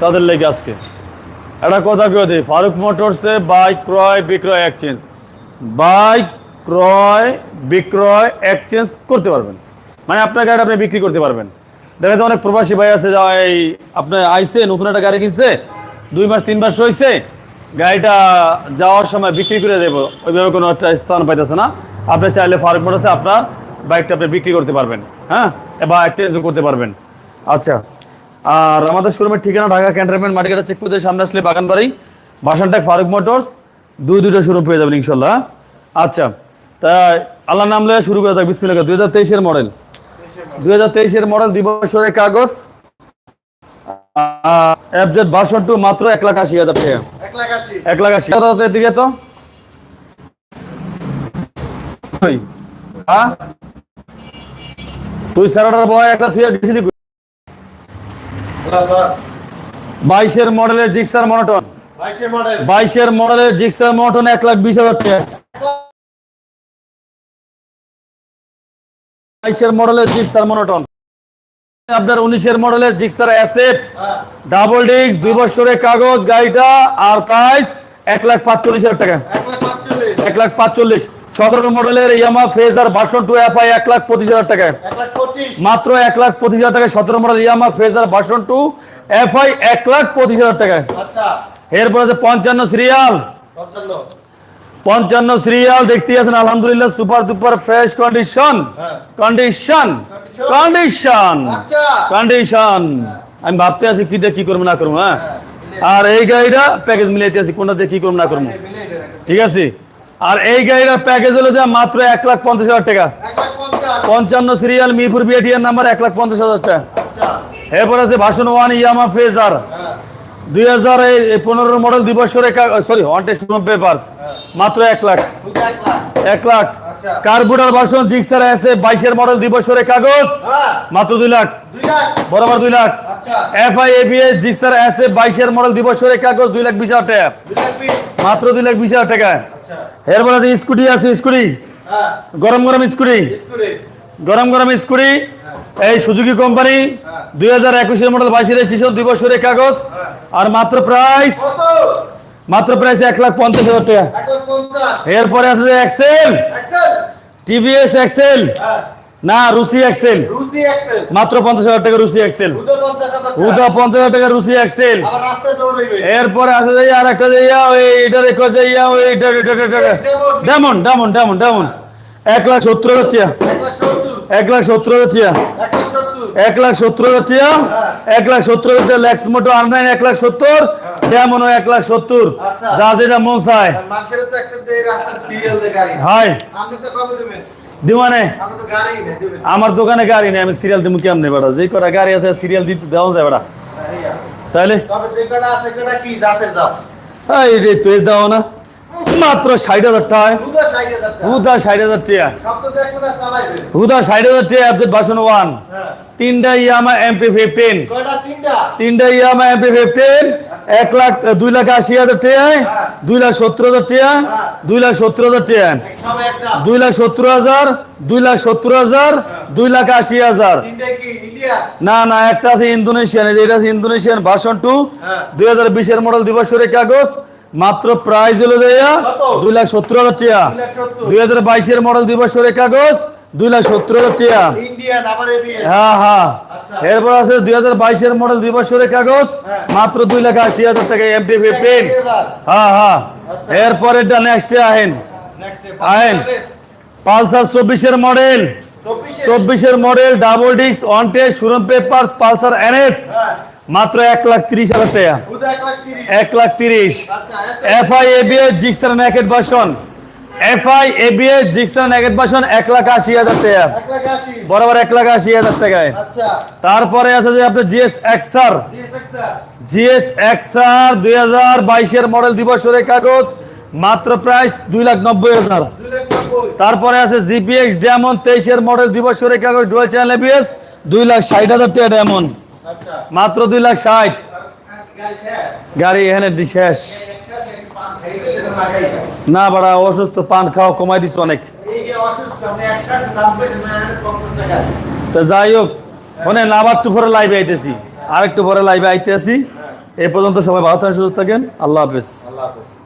তাদের লেগে আজকে। একটা কথা কেউ দিই, ফারুক মোটরসে বাইক ক্রয়, বিক্রয় এক্সচেঞ্জ বাইক ক্রয়, বিক্রয় এক্সচেঞ্জ করতে পারবেন। মানে আপনার গাড়ি আপনি বিক্রি করতে পারবেন। দেখা যায় অনেক প্রবাসী ভাই আছে যা এই আপনার আইসে নতুন একটা গাড়ি কিনছে, দুই মাস, তিন মাস রয়েছে গাড়িটা যাওয়ার সময় বিক্রি করে দেবো। ওইভাবে কোনো একটা স্থান পাইতেছে না। আপনি চাইলে ফারুক মোটরসে আপনার বাইকটা আপনি বিক্রি করতে পারবেন হ্যাঁ? বা এক্সচেঞ্জও করতে পারবেন। আচ্ছা। আর আমাদের শোরুমের ঠিকানা ঢাকা ক্যান্টনমেন্ট মার্কেটের চেক পোস্টের সামনে আসলে বাগানবাড়ি বাসানটাক ফারুক মোটরস দুই দুটো শোরুম পেয়ে যাবেন ইনশাল্লাহ। আচ্ছা তা আল্লাহ নাম লয়ে শুরু করে থাক বিসমিল্লাহ দুই হাজার তেইশের মডেল দুই হাজার তেইশের মডেল দুই বছরের কাগজ এফজেড বাসন টু মাত্র এক লাখ আশি হাজার টাকা। এক লাখ আশি। এক লাখ আশি হাজার দিকে তো? হ্যাঁ? তুই স্যারাটার বয় একটা তুই গেছিলি? বাইশের মডেলের জিক্সার মনোটন। বাইশের মডেলের জিক্সার মনোটন এক লাখ বিশ হাজার টাকা। বাইশের মডেলের জিক্সার মনোটন। আপনার উনিশের মডেলের জিক্সার অ্যাসেট। ডাবল ডিস্ক দুই বছরের কাগজ গাড়িটা আর প্রাইস এক লাখ পাঁচচল্লিশ হাজার টাকা। এক লাখ পাঁচচল্লিশ। এক লাখ পাঁচচল্লিশ। সতেরো মডেলের Yamaha Fazer version two FI এক লাখ পঁচিশ হাজার টাকায়। মাত্র এক লাখ পঁচিশ হাজার টাকায় সতেরো model Yamaha Fazer version two FI এক লাখ পঁচিশ হাজার টাকায়। আচ্ছা। এরপর আছে পঞ্চান্ন সিরিয়াল পঞ্চান্ন। সিরিয়াল দেখতে আছেন আলহামদুলিল্লাহ super duper fresh condition. Condition condition condition আমি ভাবতে আছি কি দিয়ে কি করব না করব হ্যাঁ? আর এই গাড়িটা প্যাকেজ মিলাইতে আছি কোনটা দিয়ে কি করব না করব। ঠিক আছে? আর এই গাড়িটার প্যাকেজ হলো যে মাত্র এক লাখ পঞ্চাশ হাজার টাকা। পঞ্চান্ন সিরিয়াল মিরপুর বিএটিআর নাম্বার এক লাখ পঞ্চাশ হাজার টাকা। এরপর আছে ভাষণ ওয়ান ইয়ামা ফেজার দুই হাজার পনেরো মডেল দুই বছরের সরি ওয়ান টেস্ট পেপার্স মাত্র এক লাখ। এক লাখ। কার্বুটার ভার্সন জিক্সার আছে বাইশের মডেল দুই বছরের কাগজ? মাত্র দুই লাখ। বরাবর দুই লাখ। আচ্ছা এফআই এবিএস জিক্সার আছে বাইশের মডেল দুই বছরের কাগজ, দুই লাখ বিশ হাজার টাকা। মাত্র দুই লাখ বিশ হাজার টাকা। এরপর যে স্কুটি আছে স্কুটি। হ্যাঁ। গরম গরম স্কুটি। গরম গরম স্কুটি। এই সুজুকি কোম্পানি। দুই হাজার একুশের মডেল বাইশের রেজিস্ট্রেশন দুই বছরের কাগজ। আর মাত্র প্রাইস মাত্র প্রাইস এক লাখ পঞ্চাশ হাজার টাকা। এরপরে আছে যে এক্সেল টিভিএস এক্সেল হ্যাঁ। না রুসি এক্সেল মাত্র পঞ্চাশ হাজার টাকা রুসি এক্সেল। উদা পঞ্চাশ হাজার টাকা। রুসি এক্সেল এরপরে আছে যে আর একটা যে ইয়া ওই এটা রেখো যে ইয়া ওই ডায়মন্ড ডায়মন্ড ডায়মন্ড ডায়মন্ড। এক লাখ সত্তর হাজার টাকা এক লাখ সত্তর। হাজার এক লাখ সত্তর। হাজার এক লাখ সত্তর টাকা ল্যাক্স মোটো আর নাইন এক লাখ সত্তর। ডায়মন্ড এক লাখ সত্তর। আচ্ছা। যা যেটা মন চায়। হয়। দিওয়ানে? আমার দোকানে গাড়ি নেই আমি সিরিয়াল দিব কেমনে বেটা যে কটা গাড়ি আছে সিরিয়াল দিতে দেওয়া যায় হ্যাঁ, তাহলে এই রে তুই দাও না। মাত্র ষাট হাজার টাকা। হুদা ষাট হাজার টাকা। চালাইবে হুদা ষাট হাজার টাকা আপডেট ভাষণ ওয়ান তিনটা ইয়ামা এমপি ফিফটিন তিনটা? তিনটা ইয়ামা এমপি ফিফটিন এক লাখ দুই লাখ আশি হাজার টাকা দুই লাখ সত্তর হাজার টাকা দুই লাখ সত্তর হাজার টাকা। দুই লাখ সত্তর হাজার দুই লাখ সত্তর হাজার দুই লাখ আশি হাজার। না না একটা আছে ইন্দোনেশিয়ান এটা আছে ইন্দোনেশিয়ান ভার্সন টু। দুই হাজার বিশের মডেল দিবসের কাগজ মাত্র প্রাইস হলো দেয়া দুই লাখ সত্তর হাজার টাকা। দুই হাজার বাইশের মডেল দিবসের কাগজ দুই লাখ সত্তর হাজার হ্যাঁ হ্যাঁ। আচ্ছা। এরপর আছে দুই হাজার বাইশের মডেল দুই বছরের কাগজ হ্যাঁ। মাত্র দুই লাখ আশি হাজার টাকা এমটি ফিফটিন হ্যাঁ হ্যাঁ। এরপর এটা নেক্সট আহেন। নেক্সট পালসার চব্বিশের মডেল। চব্বিশের। Model double disc one test সুরম paper Pulsar NS. হ্যাঁ। মাত্র এক লাখ তিরিশ হাজার টাকা। এক লাখ তিরিশ। আচ্ছা FI ABS Gixxer naked version. FI ABS Gixxer naked version এক লাখ আশি হাজার টাকা। বরাবর এক লাখ আশি হাজার টাকায়। আচ্ছা। তারপরে আছে যে আপনার জিএস এক্সার দিস একটা জিএস এক্সার দুই হাজার বাইশের মডেল দিবসের কাগজ মাত্র প্রাইস দুই লাখ নব্বই হাজার। তারপরে আছে জিপিএক্স ডায়মন্ড তেইশের মডেল দিবসের কাগজ ডুয়েল চ্যানেল এবিএস দুই লাখ ষাট হাজার টাকা ডায়মন্ড আচ্ছা। মাত্র দুই লাখ ষাট। গাড়ি এখানে শেষ। না বাড়া অসুস্থ পান খাওয়া কমাই দিস অনেক। তো যাই হোক মানে নাবার পরে লাইভে আইতেছি। আরেকটু পরে লাইভে আইতে আসি এই পর্যন্ত সবাই ভালো থাকেন সুস্থ থাকেন। আল্লাহ হাফেজ। আল্লাহ হাফেজ।